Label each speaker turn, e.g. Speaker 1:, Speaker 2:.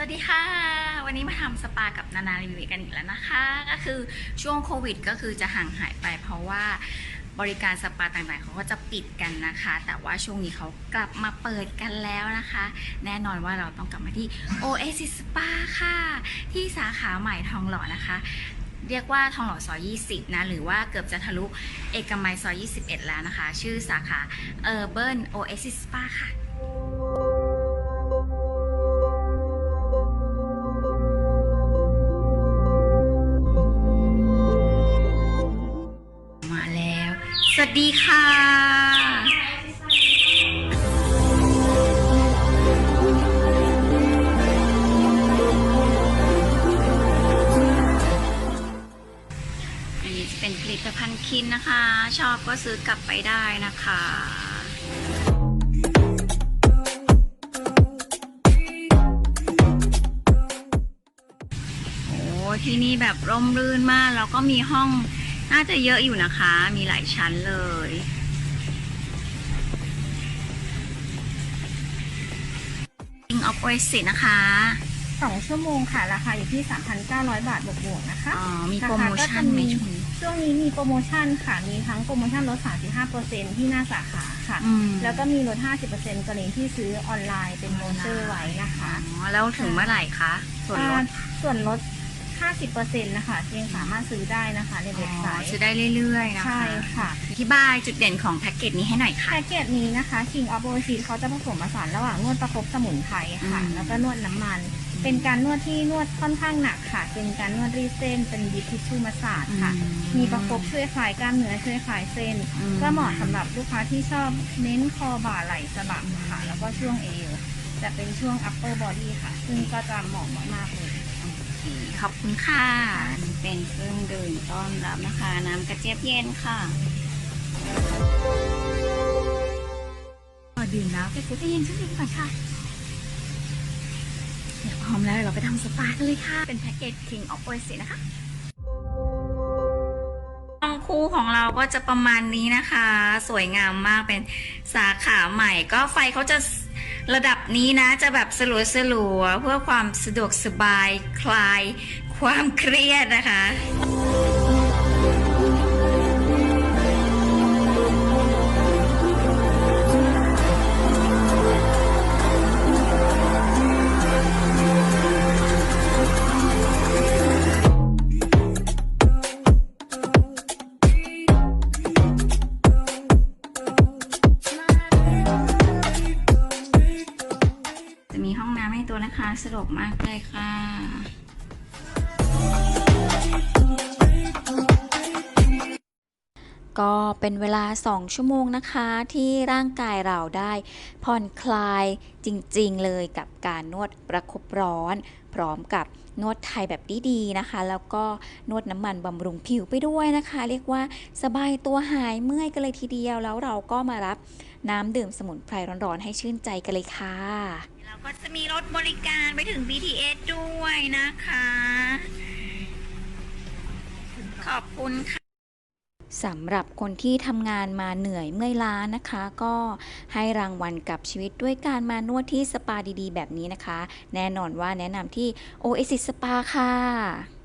Speaker 1: สวัสดีค่ะ วันนี้มาทำสปากับนานารีวิวกันอีกแล้วนะคะ ก็คือช่วงโควิดก็คือจะห่างหายไปเพราะว่าบริการสปาต่างๆเขาก็จะปิดกันนะคะ แต่ว่าช่วงนี้เขากลับมาเปิดกันแล้วนะคะ แน่นอนว่าเราต้องกลับมาที่ Oasis Spa ค่ะ ที่สาขาใหม่ทองหล่อนะคะ เรียกว่าทองหล่อซอย20 นะ หรือว่าเกือบจะทะลุเอกมัยซอย 21 แล้วนะคะ ชื่อสาขา Urban Oasis Spa ค่ะ วัสดีค่ะ อันนี้จะเป็นผลิตภัณฑ์คินนะคะ ชอบก็ซื้อกลับไปได้นะคะโอ้ที่นี่แบบร่มรื่นมาก แล้วก็มีห้อง น่าจะเยอะอยู่นะคะ มีหลายชั้นเลย King of Oasis นะคะ
Speaker 2: สองชั่วโมงค่ะ ราคาอยู่ที่ 3,900 บาทบวกๆนะคะ
Speaker 1: อ๋อ มีโปรโมชั่นไหมช่วงนี้
Speaker 2: ช่วงนี้มีโปรโมชั่นค่ะ มีทั้งโปรโมชั่นลด 35%ที่หน้าสาขาค่ะ
Speaker 1: อืม
Speaker 2: แล้วก็มีลด 50%กรณีที่ซื้อออนไลน์เป็นโวเชอร์ไว้นะคะ
Speaker 1: อ๋อ แล้วถึงเมื่อไหร่คะ ส่วนลด
Speaker 2: อ่าส่วนลด 50%นะคะยังสามารถซื้อได้นะคะในเว็บไซ
Speaker 1: อ๋อ
Speaker 2: ต์
Speaker 1: ซื้อได้เรื่อยๆนะคะ
Speaker 2: ใช่ค่ะ
Speaker 1: อธิบายจุดเด่นของแพ็กเกจนี้ให้หน่อยค่ะ
Speaker 2: แพ็กเกจนี้นะคะ King of Oasis เขาจะผสมผสานระหว่างนวดประคบสมุนไพรค่ะ
Speaker 1: อืม
Speaker 2: แล้วก็นวดน้ำมัน เป็นการนวดที่นวดค่อนข้างหนักค่ะ เป็นการนวดรีดเส้น เป็นดิฟทิชชูมาสซาจค่ะ มีประคบช่วยคลายกล้ามเนื้อช่วยคลายเส้น
Speaker 1: อืม
Speaker 2: ก็เหมาะสำหรับลูกค้าที่ชอบเน้นคอบ่าไหล่สะบักค่ะ แล้วก็ช่วงเอวจะเป็นช่วง upper body ค่ะ ซึ่งก็จะเหมาะมากๆเลย
Speaker 1: ขอบคุณค่ะอันนี้เป็นเครื่องดื่มต้อนรับนะคะ น้ำกระเจี๊ยบเย็นค่ะขอดื่มน้ำกระเจี๊ยบเย็นสักนิดก่อนค่ะเดี๋ยวพร้อมแล้วเดี๋ยวเราไปทำสปากันเลยค่ะ เป็นแพ็กเกจ King of Oasis นะคะห้องคู่ของเราก็จะประมาณนี้นะคะ สวยงามมากเป็นสาขาใหม่ก็ไฟเขาจะ ระดับนี้นะจะแบบสลัวสลัวเพื่อความสะดวกสบายคลายความเครียดนะคะ นะคะ สะดวกมากเลยค่ะ
Speaker 3: ก็เป็นเวลา 2 ชั่วโมงนะคะที่ร่างกายเราได้ผ่อนคลายจริงๆเลยกับการนวดประคบร้อน พร้อมกับนวดไทยแบบดีๆนะคะ แล้วก็นวดน้ำมันบำรุงผิวไปด้วยนะคะ เรียกว่าสบายตัวหายเมื่อยกันเลยทีเดียวแล้วเราก็มารับน้ำดื่มสมุนไพรร้อนๆให้ชื่นใจกันเลยค่ะ
Speaker 1: แล้วก็จะมีรถบริการไปถึง BTS ด้วยนะคะ ขอบคุณค่ะ
Speaker 3: สำหรับคนที่ทำงานมาเหนื่อยเมื่อยล้านะคะ ก็ให้รางวัลกับชีวิตด้วยการมานวดที่สปาดีๆ แบบนี้นะคะ แน่นอนว่าแนะนำที่ Oasis Spa ค่ะ